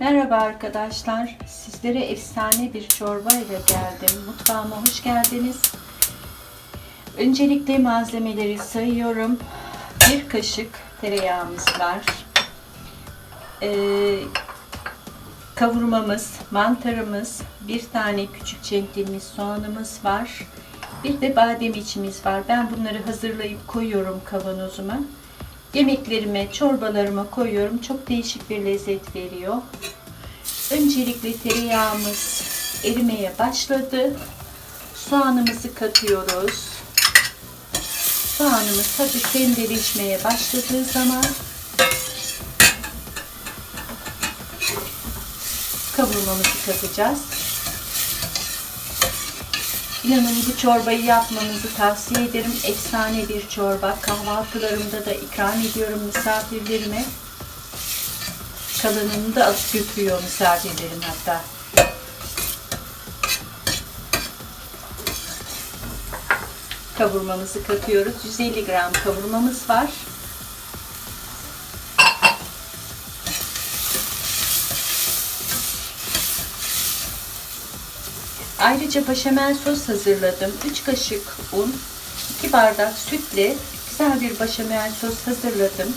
Merhaba arkadaşlar. Sizlere efsane bir çorba ile geldim. Mutfağıma hoş geldiniz. Öncelikle malzemeleri sayıyorum. Bir kaşık tereyağımız var. Ee, kavurmamız, mantarımız, bir tane küçük çektiğimiz soğanımız var. Bir de badem içimiz var. Ben bunları hazırlayıp koyuyorum kavanozuma. Yemeklerime, çorbalarıma koyuyorum. Çok değişik bir lezzet veriyor. Öncelikle tereyağımız erimeye başladı. Soğanımızı katıyoruz. Soğanımız hafif pembeleşmeye başladığı zaman kavurmamızı katacağız. Bu çorbayı yapmanızı tavsiye ederim. Efsane bir çorba. Kahvaltılarımda da ikram ediyorum misafirlerime. Kalanını da alıp götürüyor misafirlerim hatta. Kavurmamızı katıyoruz. 150 gram kavurmamız var. Ayrıca başamel sos hazırladım. 3 kaşık un, 2 bardak sütle güzel bir başamel sos hazırladım.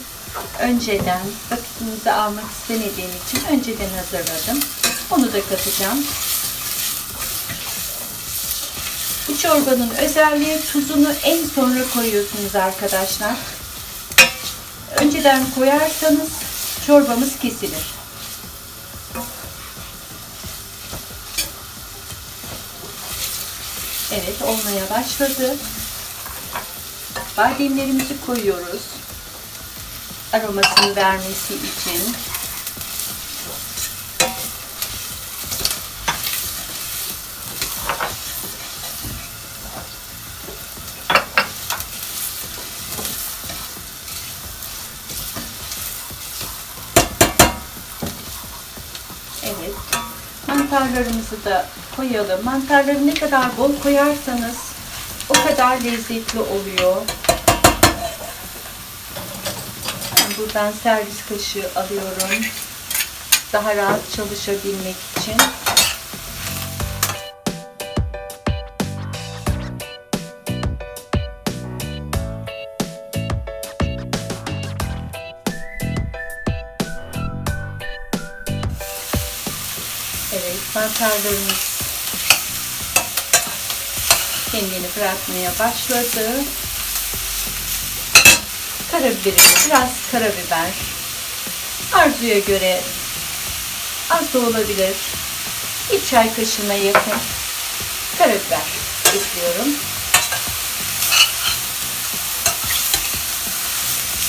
Önceden vakitinizi almak istemediğim için önceden hazırladım. Onu da katacağım. Bu çorbanın özelliği tuzunu en sonra koyuyorsunuz arkadaşlar. Önceden koyarsanız çorbamız kesilir. Evet olmaya başladı. Bademlerimizi koyuyoruz. Aromasını vermesi için. Evet. Mantarlarımızı da koyalım. Mantarları ne kadar bol koyarsanız o kadar lezzetli oluyor. Buradan servis kaşığı alıyorum. Daha rahat çalışabilmek için. Evet, mantarlarımız kendini bırakmaya başladı. Karabiberimiz, biraz karabiber. Arzuya göre az da olabilir. Bir çay kaşığına yakın karabiber ekliyorum.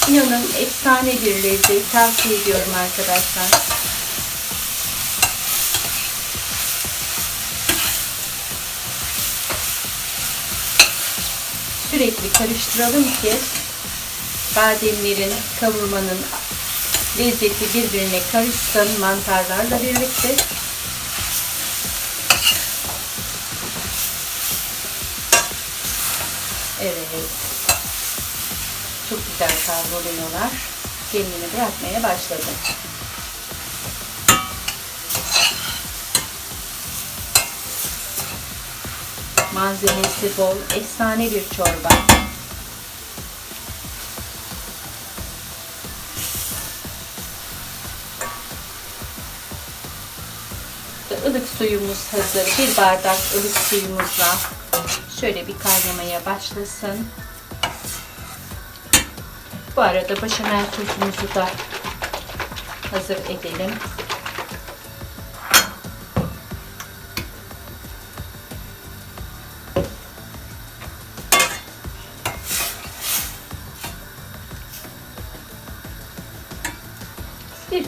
İnanın efsane bir lezzet tavsiye ediyorum arkadaşlar. Sürekli karıştıralım ki bademlerin, kavurmanın lezzeti birbirine karışsın mantarlarla birlikte. Evet. Çok güzel kavruluyorlar. Kendini bırakmaya başladı. Malzemesi bol, efsane bir çorba. Ilık suyumuz hazır. Bir bardak ılık suyumuzla şöyle bir kaynamaya başlasın. Bu arada başamel sosumuzu da hazır edelim.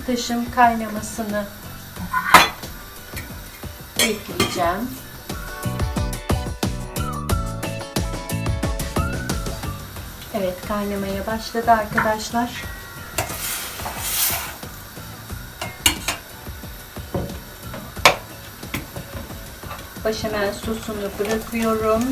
Taşım kaynamasını ekleyeceğim. Evet kaynamaya başladı arkadaşlar. Başamel sosunu bırakıyorum.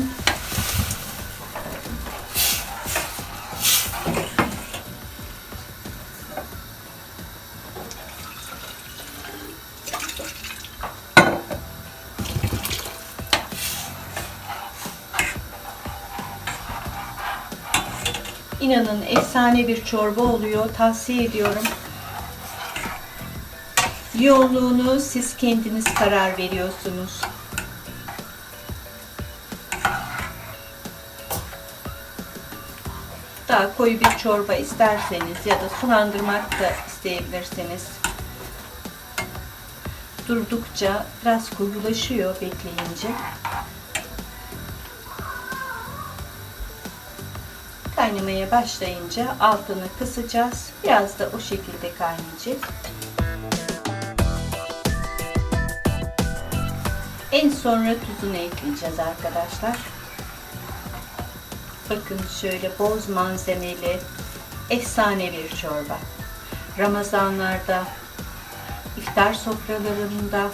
İnanın efsane bir çorba oluyor. Tavsiye ediyorum. Yoğunluğunu siz kendiniz karar veriyorsunuz. Daha koyu bir çorba isterseniz ya da sulandırmak da isteyebilirsiniz. Durdukça biraz koyulaşıyor bekleyince. Kaynamaya başlayınca altını kısacağız. Biraz da o şekilde kaynayacak. En sonra tuzunu ekleyeceğiz arkadaşlar. Bakın şöyle boz malzemeli efsane bir çorba. Ramazanlarda, iftar sofralarında,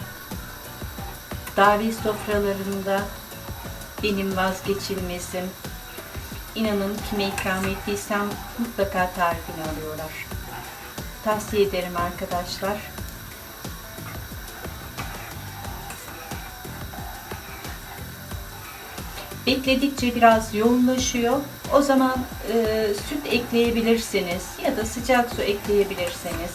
davet sofralarında benim vazgeçilmezim. İnanın kime ikram ettiysem mutlaka tarifini alıyorlar. Tavsiye ederim arkadaşlar. Bekledikçe biraz yoğunlaşıyor. O zaman e, süt ekleyebilirsiniz ya da sıcak su ekleyebilirsiniz.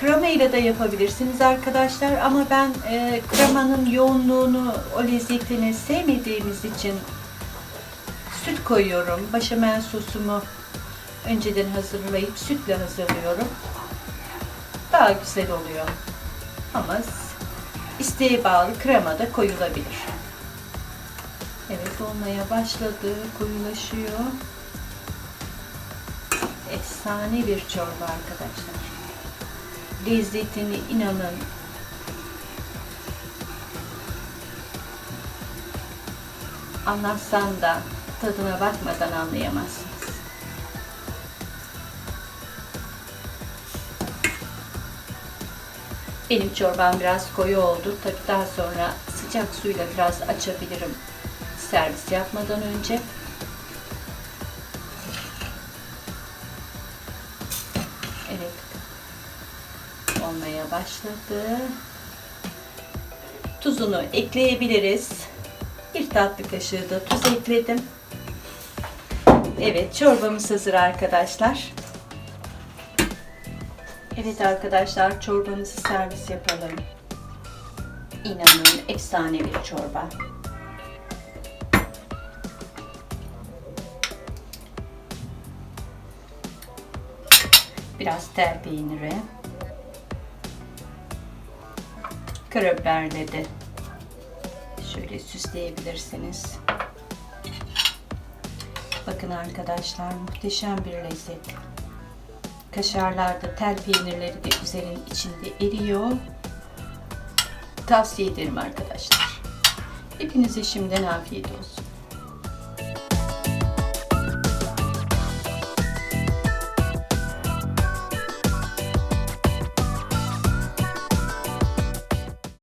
Krema ile de yapabilirsiniz arkadaşlar ama ben e, kremanın yoğunluğunu, o lezzetini sevmediğimiz için süt koyuyorum. Başamel sosumu önceden hazırlayıp sütle hazırlıyorum. Daha güzel oluyor. Ama isteğe bağlı krema da koyulabilir. Evet olmaya başladı, koyulaşıyor. Efsane bir çorba arkadaşlar. Lezzetini inanın anlatsan da tadına bakmadan anlayamazsınız. Benim çorbam biraz koyu oldu. Tabii daha sonra sıcak suyla biraz açabilirim servis yapmadan önce. Olmaya başladı. Tuzunu ekleyebiliriz. Bir tatlı kaşığı da tuz ekledim. Evet, çorbamız hazır arkadaşlar. Evet arkadaşlar, çorbamızı servis yapalım. İnanın efsane bir çorba. Biraz tel peyniri. Karabiberle de şöyle süsleyebilirsiniz. Bakın arkadaşlar muhteşem bir lezzet. Kaşarlar da tel peynirleri de üzerin içinde eriyor. Tavsiye ederim arkadaşlar. Hepinize şimdiden afiyet olsun.